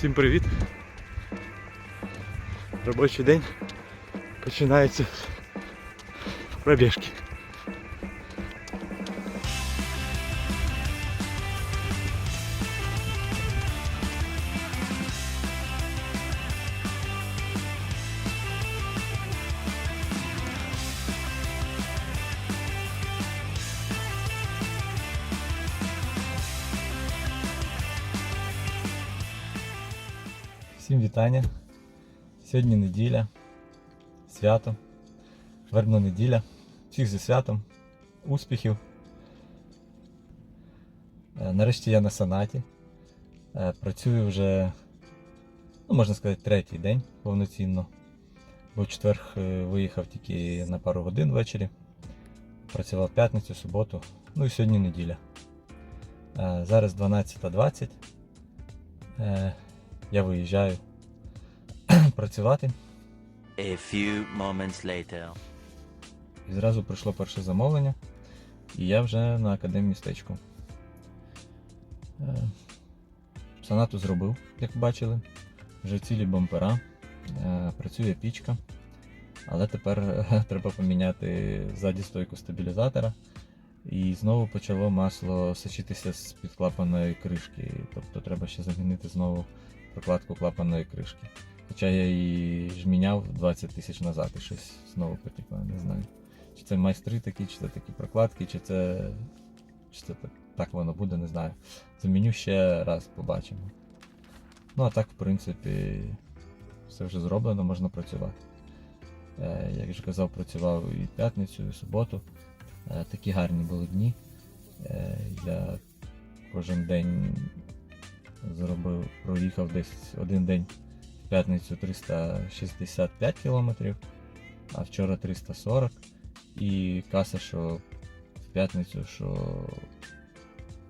Всім привіт! Робочий день починається пробіжки. Вітання. Сьогодні неділя, свято, вербна неділя. Всіх зі святом, успіхів. Е, Нарешті я на санаті. Е, Працюю вже, ну, можна сказати, третій день повноцінно. Бо в четвер е, виїхав тільки на пару годин ввечері. Працював п'ятницю, суботу, ну і сьогодні неділя. Зараз 12.20. Е, Я виїжджаю працювати. A few moments later. І зразу прийшло перше замовлення, і я вже на академмістечку. Е, Сонату зробив, як бачили. Вже цілі бампера, е, працює пічка, але тепер е, треба поміняти ззаді стойку стабілізатора. І знову почало масло сочитися з під клапаної кришки. Тобто треба ще замінити знову прокладку клапаної кришки. Хоча я її ж міняв 20 тисяч назад і щось знову потекло, не знаю. Чи це майстри такі, чи це такі прокладки, чи це, чи це так, так воно буде, не знаю. Заміню ще раз, побачимо. Ну а так, в принципі, все вже зроблено, можна працювати. Е, як вже казав, працював і п'ятницю, і суботу. Е, такі гарні були дні. Е, я кожен день зробив, проїхав десь один день п'ятницю 365 кілометрів, а вчора 340. І каса, що в п'ятницю, що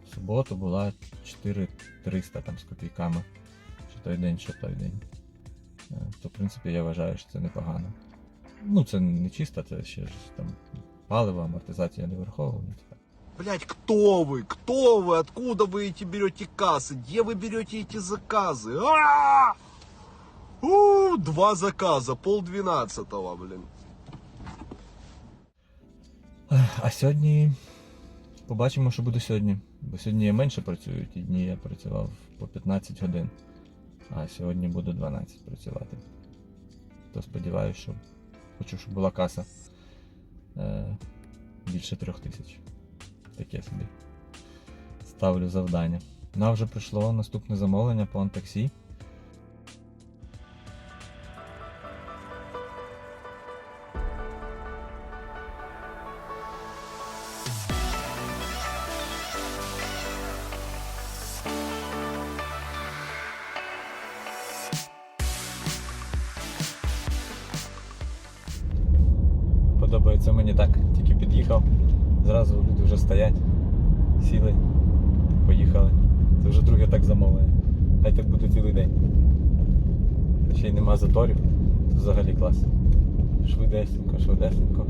в суботу була 4300 там з копійками. Що той день, що той день. Е, То, в принципі, я вважаю, що це непогано. Ну, це не чисто, це ще ж там паливо, амортизація не врахована. Блять, кто вы? Кто вы? Откуда вы эти берете кассы? Где вы берете эти заказы? А! У, два заказа, пол двенадцатого, блин. А сьогодні побачимо, що буде сьогодні. Бо сьогодні я менше працюю, ті дні я працював по 15 годин, а сьогодні буду 12 працювати. То сподіваюся, що хочу, щоб була каса е, більше трьох тисяч. Таке собі. Ставлю завдання. Ну а вже прийшло наступне замовлення по таксі. Під'їхав. Зразу люди вже стоять, сіли, поїхали. Це вже друге так замовлення. Хай так буде цілий день. Ще й нема заторів, це взагалі клас. Швидесенько, швидесенько.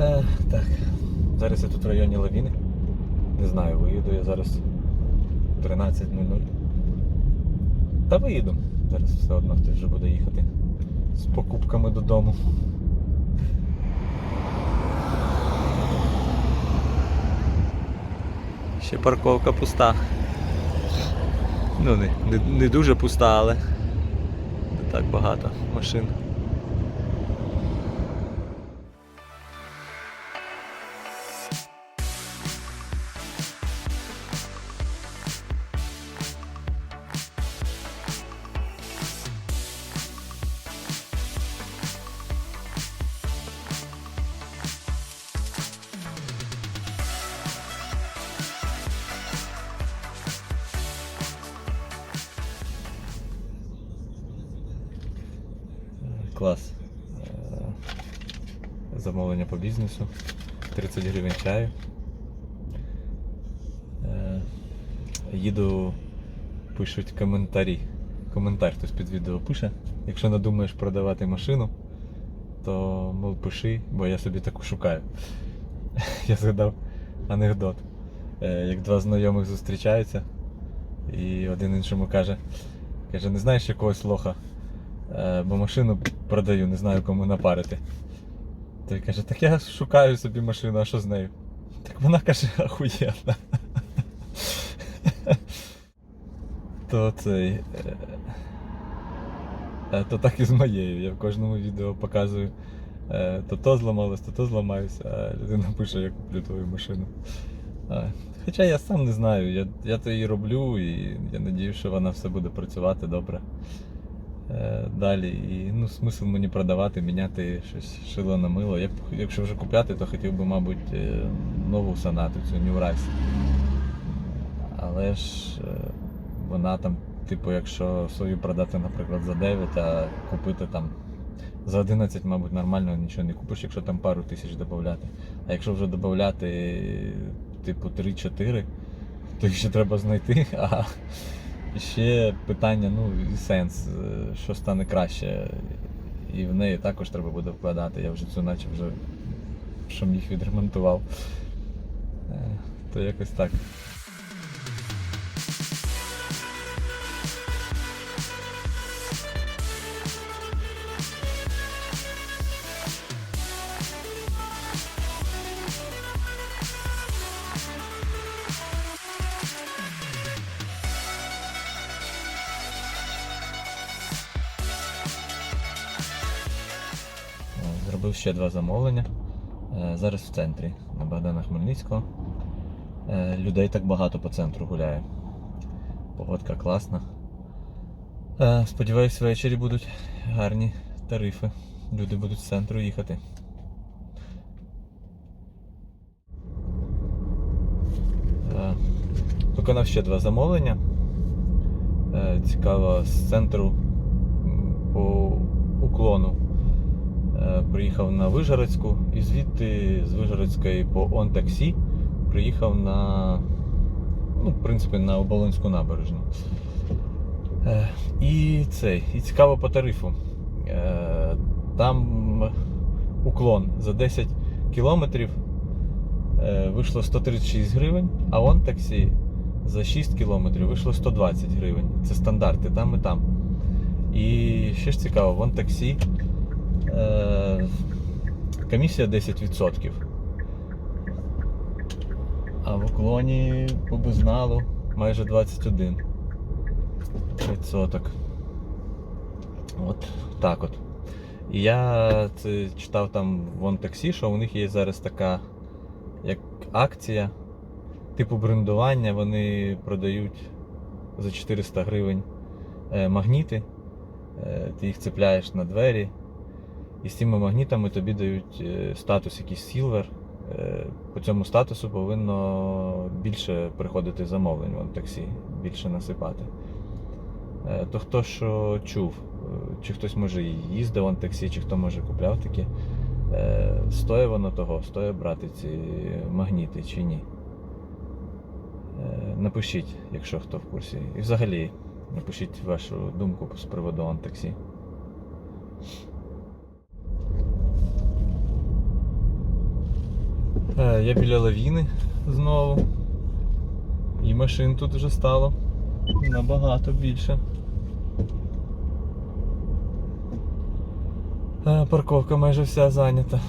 Е, так, зараз я тут в районі лавіни. Не знаю, виїду я зараз 13.00. Та виїду. Зараз все одно хтось вже буде їхати з покупками додому. Ще парковка пуста. Ну, не, не, не дуже пуста, але не так багато машин. Замовлення по бізнесу. 30 гривень чаю. Е, Їду, пишуть коментарі. Коментар хтось під відео пише. Якщо надумаєш продавати машину, то мов пиши, бо я собі таку шукаю. Я згадав анекдот. Е, Як два знайомих зустрічаються, І один іншому каже, каже, не знаєш якогось лоха, Е, бо машину продаю, не знаю кому напарити. Той каже, так я шукаю собі машину, а що з нею? Так вона каже, ахуєнна. То цей. е, е, То так і з моєю. Я в кожному відео показую. е, То то зламалось, то то зламаюся, а людина пише, я куплю твою машину. Хоча я сам не знаю, я, я то її роблю і я надію, що вона все буде працювати добре. Е, Далі. І ну, смисл мені продавати, міняти щось шило на мило. Я б, якщо вже купляти, то хотів би, мабуть, е, нову сонату, цю Rise. Але ж е, вона там, типу, якщо свою продати, наприклад, за 9, а купити там за 11, мабуть, нормально нічого не купиш, якщо там пару тисяч додати. А якщо вже додати, типу, 3-4, то їх ще треба знайти. А ще питання, ну і сенс, е, що стане краще. І в неї також треба буде вкладати. Я вже цю наче вже що міг відремонтував. Е, То якось так. Ще два замовлення. Е, Зараз в центрі на Богдана Хмельницького. Е, Людей так багато по центру гуляє. Погодка класна. Е, Сподіваюсь, ввечері будуть гарні тарифи. Люди будуть з центру їхати. Виконав ще два замовлення. Цікаво, з центру по уклону приїхав на Вижгородську і звідти з Вижгородської по Он-таксі приїхав на, ну, в принципі, на Оболонську набережну. Е, І цей, і цікаво по тарифу. Е, Там уклон за 10 кілометрів е, вийшло 136 гривень, а он таксі за 6 кілометрів вийшло 120 гривень. Це стандарти там і там. І ще ж цікаво, вон таксі Е, комісія 10%. А в уклоні по безналу майже 21 відсоток. От так от. І я це читав там вон таксі, що у них є зараз така як акція, типу брендування, вони продають за 400 гривень е, магніти. Е, Ти їх цепляєш на двері. І з цими магнітами тобі дають е, статус якийсь Silver. Е, По цьому статусу повинно більше приходити замовлень вон таксі, більше насипати. Е, То хто що чув, чи хтось може їздив вон таксі, чи хто може купляв таке, стоїть воно того, стоїть брати ці магніти чи ні. Напишіть, якщо хто в курсі. І взагалі напишіть вашу думку з приводу вон таксі. Е, Я біля лавіни знову. І машин тут вже стало набагато більше. Е, Парковка майже вся зайнята.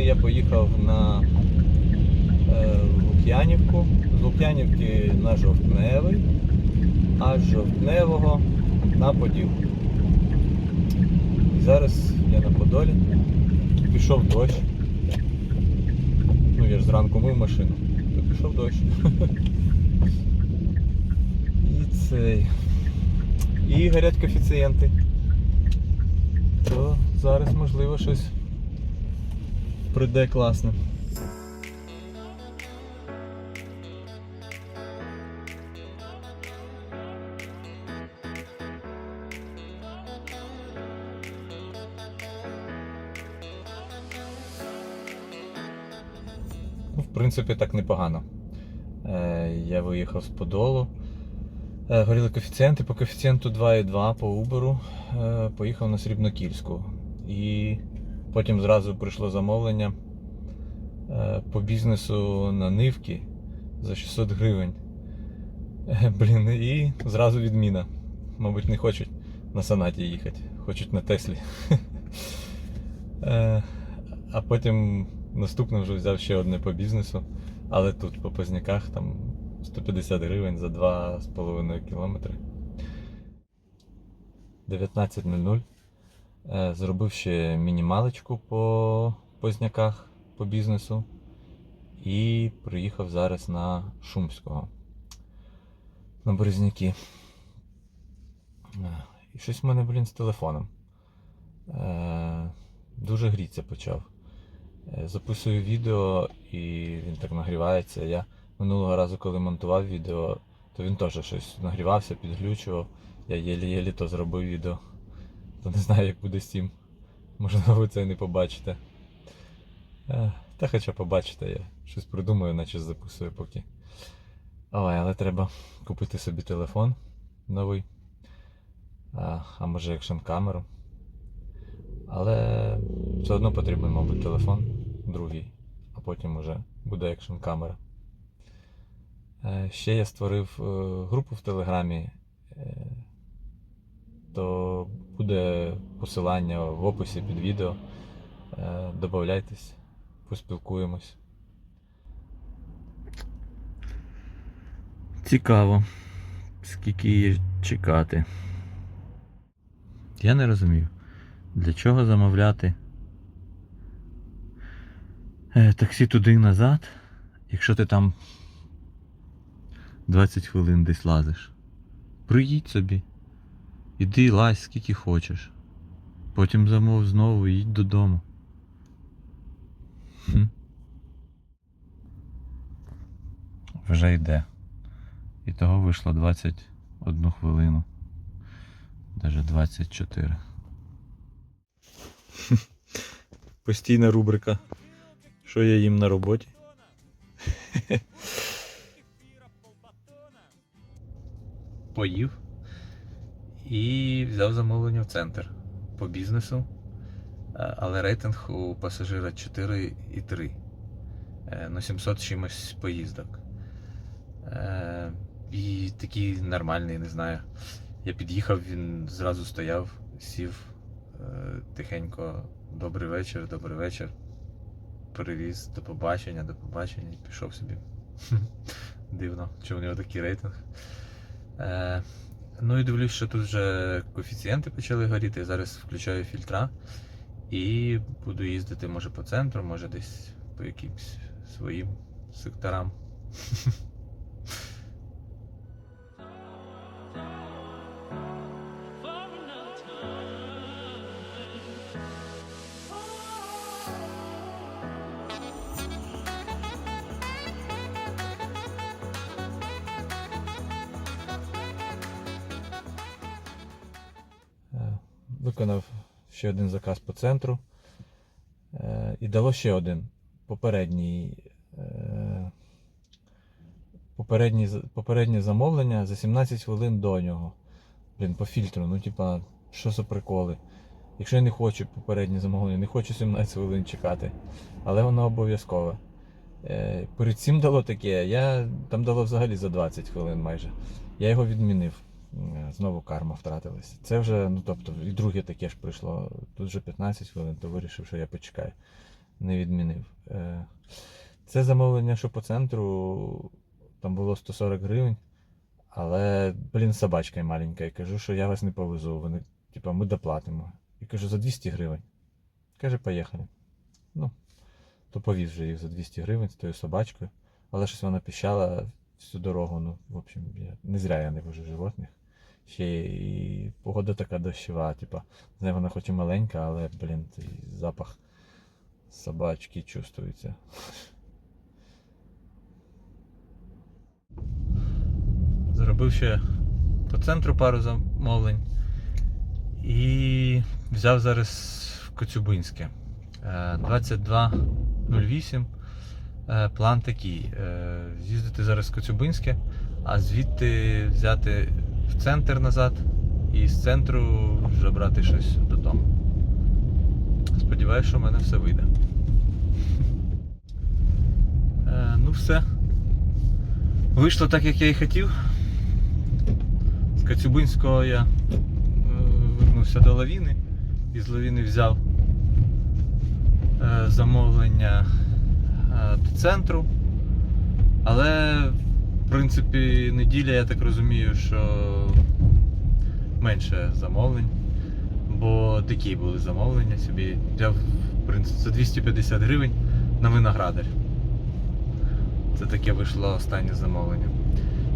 України я поїхав на е, Лук'янівку. З Лук'янівки на Жовтневий, а з Жовтневого на Поділ. І зараз я на Подолі. Пішов дощ. Ну я ж зранку мив машину, то пішов дощ. І цей. І горять коефіцієнти. То зараз можливо щось прийде класне. Ну, в принципі, так непогано. Е, я виїхав з Подолу. Е, горіли коефіцієнти. По коефіцієнту 2,2 по е, поїхав на Срібнокільську. І потім зразу прийшло замовлення е, по бізнесу на Нивки за 600 гривень. Е, Блін, і зразу відміна. Мабуть, не хочуть на санаті їхати, хочуть на Теслі. Е, А потім наступно вже взяв ще одне по бізнесу, але тут по Позняках там 150 гривень за 2,5 кілометри. 19.00. Е, Зробив ще мінімалочку по Позняках по бізнесу. І приїхав зараз на Шумського. На Березняки. Е, І щось в мене, блін, з телефоном. Е, Дуже гріться почав. Записую відео і він так нагрівається. Я минулого разу, коли монтував відео, то він теж щось нагрівався, підглючував. Я єлі-єлі то зробив відео. То не знаю, як буде з. Можливо, ви це і не побачите. Е, Та хоча побачите, я щось придумаю, наче записую поки. Ой, але треба купити собі телефон новий. А, а може екшн камеру. Але все одно потрібен, мабуть, телефон другий, а потім уже буде екшн камера. Е, Ще я створив е, групу в Телеграмі, то буде посилання в описі під відео. Е, Добавляйтесь, поспілкуємось. Цікаво, скільки її чекати. Я не розумію. Для чого замовляти е, таксі туди і назад, якщо ти там 20 хвилин десь лазиш? Приїдь собі. Іди лазь скільки хочеш. Потім замов знову і їдь додому. Хм. Вже йде. І того вийшло 21 хвилину. Даже 24. Постійна рубрика. Що я їм на роботі? Поїв і взяв замовлення в центр по бізнесу. Е, Але рейтинг у пасажира 4,3 Е, на 700 чимось поїздок. Е, І такий нормальний, не знаю. Я під'їхав, він зразу стояв, сів тихенько. Добрий вечір, добрий вечір. Привіз до побачення, до побачення і пішов собі. Дивно, чи у нього такий рейтинг. Ну і дивлюсь, що тут вже коефіцієнти почали горіти. Зараз включаю фільтра і буду їздити може по центру, може десь по якимсь своїм секторам. Виконав ще один заказ по центру. Е, І дало ще один попередній. е, Попереднє, попереднє замовлення за 17 хвилин до нього. Блін, по фільтру. Ну, типа, що за приколи. Якщо я не хочу попереднє замовлення, не хочу 17 хвилин чекати. Але воно обов'язкове. Е, Перед цим дало таке, я там дало взагалі за 20 хвилин майже. Я його відмінив. Е, Знову карма втратилась. Це вже, ну тобто, і друге таке ж прийшло. Тут вже 15 хвилин, то вирішив, що я почекаю. не відмінив. Е, Це замовлення, що по центру, там було 140 гривень. Але, блін, собачка маленька. І кажу, що я вас не повезу. Вони, типа, ми доплатимо. І кажу, за 200 гривень. Каже, поїхали. Ну, то повіз вже їх за 200 гривень з тою собачкою. Але щось вона піщала всю дорогу. Ну, в общем, я, не зря я не вожу животних. Ще і погода така дощова, типа, знаю, вона хоч і маленька, але, блін, цей запах собачки чувствується. Зробив ще по центру пару замовлень. І взяв зараз в Коцюбинське. Е, 22.08. Е, План такий. е, З'їздити зараз в Коцюбинське, а звідти взяти в центр назад і з центру вже брати щось додому. Сподіваюсь, що в мене все вийде. Е, Ну все. Вийшло так, як я і хотів. З Коцюбинського я е, вернувся до лавіни. Із лавіни взяв е, замовлення до центру. Але, в принципі, неділя, я так розумію, що менше замовлень. Бо такі були замовлення собі. Взяв, в принципі, за 250 гривень на виноградар. Це таке вийшло останнє замовлення.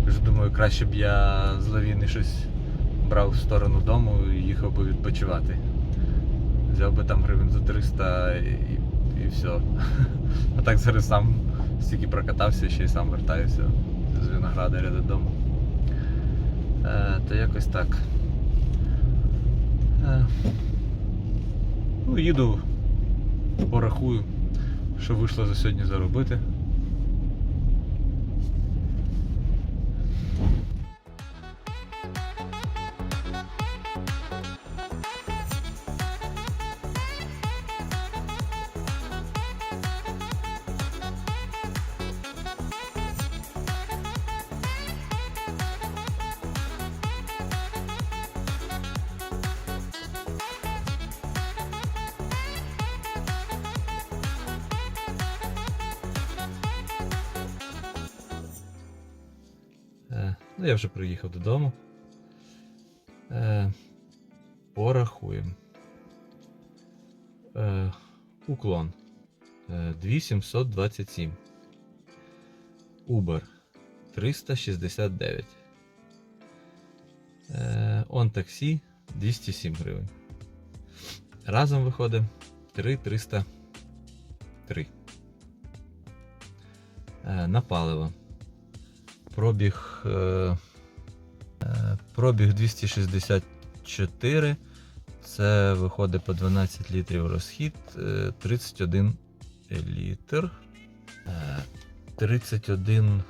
Вже думаю, краще б я з лавіни щось брав в сторону дому і їхав би відпочивати. Взяв би там гривень за 300 і, і все. А так зараз сам стільки прокатався, ще й сам вертаюся з виноградаря додому. Е, то якось так. Е, ну, їду, порахую, що вийшло за сьогодні заробити. Ну, я вже приїхав додому. Е, порахуємо. Е, уклон. Е, 2727. Uber 369. Е, он таксі 207 гривень. Разом виходить 3303. Е, на паливо. Пробіг, е, е, пробіг 264. Це виходить по 12 літрів розхід. е, 31 літр. Е, 31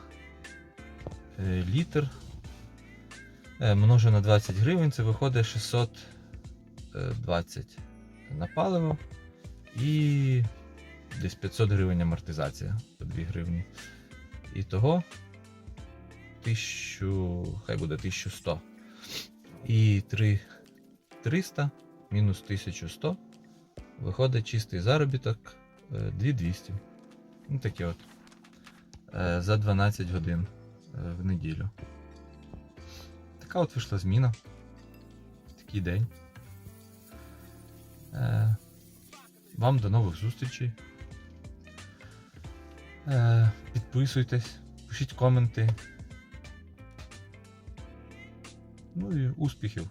е, літр. Множу на 20 гривень, це виходить 620 на паливо і десь 500 гривень амортизація по 2 гривні. І того 1000, хай буде 1100. І 3300 мінус 1100. Виходить чистий заробіток е, 2200. Ну таке от. Е, За 12 годин е, в неділю. Така от вийшла зміна. Такий день. Е, Вам до нових зустрічей. Е, Підписуйтесь, пишіть коменти. Ну і успіхів!